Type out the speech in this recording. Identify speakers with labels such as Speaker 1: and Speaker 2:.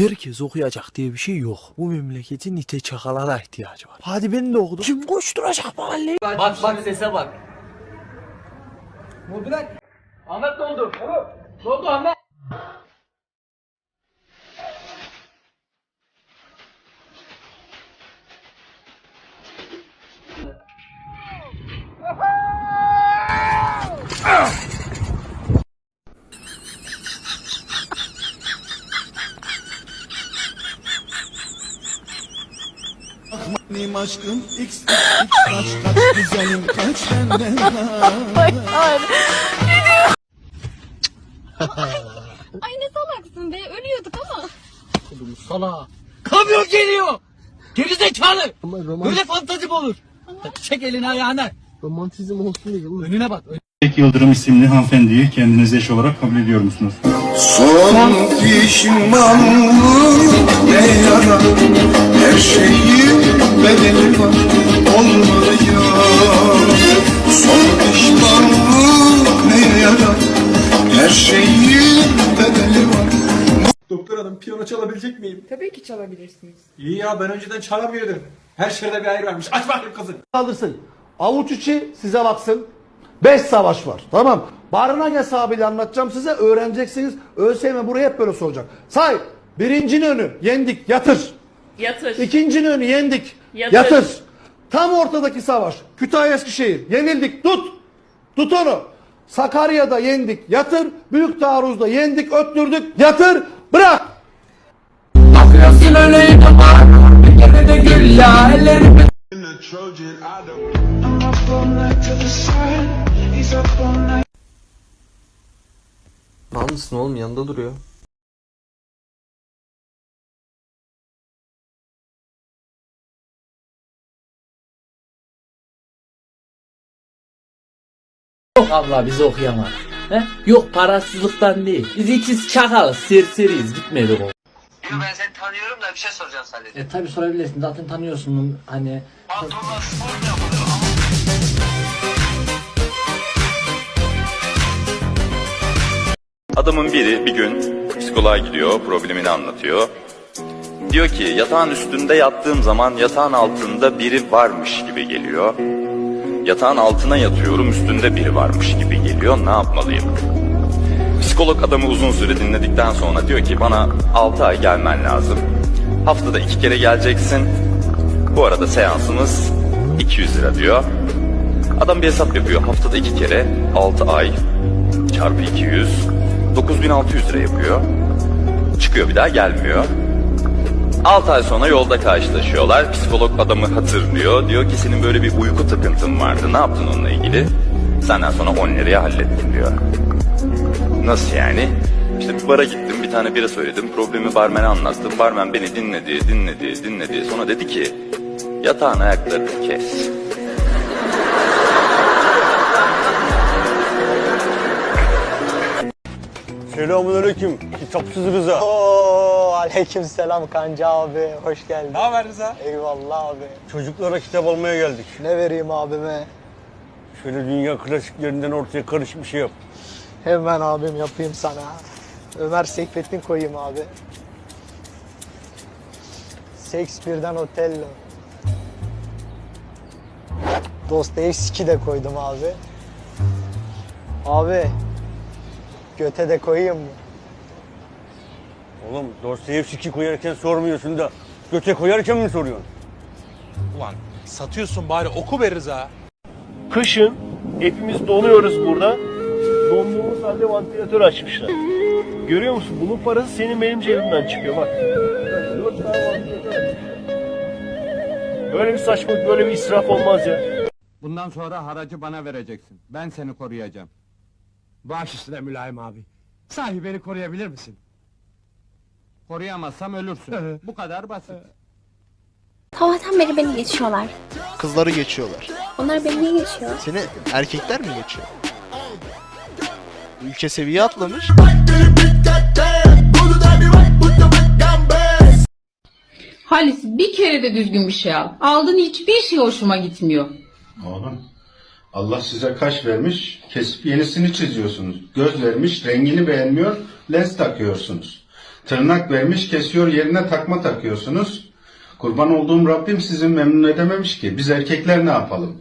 Speaker 1: Herkes okuyacak diye bir şey yok. Bu memleketin ite çakalara ihtiyacı var. Hadi ben de okudum. Kim koşturacak mahalleyi?
Speaker 2: Bak bak sese bak. Ahmet ne oldu? Ne oldu Ahmet?
Speaker 3: Benim aşkım x x x kaç kaç güzelim kaç benden
Speaker 4: Ay ne salaksın be ölüyorduk ama.
Speaker 2: Sala. Kamyon geliyor. Gerizekalı. Böyle fantazi mi olur? Çek elini ayağına.
Speaker 1: Romantizm olsun diye.
Speaker 2: Önüne bak.
Speaker 5: Tek Yıldırım isimli hanımefendiyi kendinize eş olarak kabul ediyor musunuz?
Speaker 3: Son pişmanlık ne yara Her şeyin bedeli var olmalı ya Son pişmanlık ne yara Her şeyin bedeli var
Speaker 6: Doktor hanım piyano çalabilecek miyim?
Speaker 7: Tabii ki çalabilirsiniz.
Speaker 6: İyi ya ben önceden çalamıyordum. Her şerde bir ayır varmış. Aç bakayım kızım.
Speaker 8: kaldırsın. Avuç içi size baksın. Beş savaş var. Tamam. Barınak hesabıyla anlatacağım size. Öğreneceksiniz. ÖSYM buraya hep böyle soracak. Say. Birincinin önü yendik yatır.
Speaker 7: Yatır.
Speaker 8: İkincinin önü yendik
Speaker 7: Yatır.
Speaker 8: yatır. Tam ortadaki savaş. Kütahya Eskişehir. Yenildik tut. Tut onu. Sakarya'da yendik yatır. Büyük taarruzda yendik öttürdük yatır. Bırak.
Speaker 1: Mal mısın oğlum yanında duruyor.
Speaker 2: Yok abla bizi okuyamaz. He? Yok parasızlıktan değil. Biz ikiz çakalız, serseriyiz. Gitmedik o.
Speaker 9: Yo ben seni tanıyorum da bir şey soracağım sadece.
Speaker 2: E tabi sorabilirsin. Zaten tanıyorsun hani.
Speaker 9: Pantolonla spor mu yapılıyor?
Speaker 10: Adamın biri bir gün psikoloğa gidiyor, problemini anlatıyor. Diyor ki yatağın üstünde yattığım zaman yatağın altında biri varmış gibi geliyor. Yatağın altına yatıyorum üstünde biri varmış gibi geliyor. Ne yapmalıyım? Psikolog adamı uzun süre dinledikten sonra diyor ki bana 6 ay gelmen lazım. Haftada iki kere geleceksin. Bu arada seansımız 200 lira diyor. Adam bir hesap yapıyor. Haftada iki kere 6 ay çarpı 200 9600 lira yapıyor. Çıkıyor bir daha gelmiyor. 6 ay sonra yolda karşılaşıyorlar. Psikolog adamı hatırlıyor. Diyor ki senin böyle bir uyku takıntın vardı. Ne yaptın onunla ilgili? Senden sonra 10 liraya hallettim diyor. Nasıl yani? İşte bir bara gittim, bir tane bira söyledim, problemi barmene anlattım. Barmen beni dinledi, dinledi, dinledi. Sonra dedi ki, yatağın ayaklarını kes.
Speaker 8: Selamünaleyküm. Kitapsız Rıza.
Speaker 9: Oo aleyküm selam Kanca abi. Hoş geldin.
Speaker 6: Ne haber Rıza?
Speaker 9: Eyvallah abi.
Speaker 8: Çocuklara kitap almaya geldik.
Speaker 9: Ne vereyim abime?
Speaker 8: Şöyle dünya klasiklerinden ortaya karışık bir şey yap.
Speaker 9: Hemen abim yapayım sana. Ömer Seyfettin koyayım abi. Shakespeare'den Otello. Dostoyevski de koydum abi. Abi. Göte de koyayım mı?
Speaker 8: Oğlum Dostoyevski koyarken sormuyorsun da göte koyarken mi soruyorsun?
Speaker 6: Ulan satıyorsun bari oku be Rıza.
Speaker 11: Kışın hepimiz donuyoruz burada. Donduğumuz halde vantilatör açmışlar. Görüyor musun? Bunun parası senin benim cebimden çıkıyor bak. Böyle bir saçmalık, böyle bir israf olmaz ya.
Speaker 12: Bundan sonra haracı bana vereceksin. Ben seni koruyacağım.
Speaker 11: Baş üstüne mülayim abi. Sahi beni koruyabilir misin?
Speaker 12: Koruyamazsam ölürsün. Bu kadar basit.
Speaker 4: Sabahtan beri beni geçiyorlar.
Speaker 1: Kızları geçiyorlar.
Speaker 4: Onlar beni niye geçiyor?
Speaker 1: Seni erkekler mi geçiyor? Ülke seviye atlamış.
Speaker 7: Halis bir kere de düzgün bir şey al. Aldığın hiçbir şey hoşuma gitmiyor.
Speaker 5: Oğlum, Allah size kaş vermiş, kesip yenisini çiziyorsunuz. Göz vermiş, rengini beğenmiyor, lens takıyorsunuz. Tırnak vermiş kesiyor yerine takma takıyorsunuz. Kurban olduğum Rabbim sizi memnun edememiş ki. Biz erkekler ne yapalım?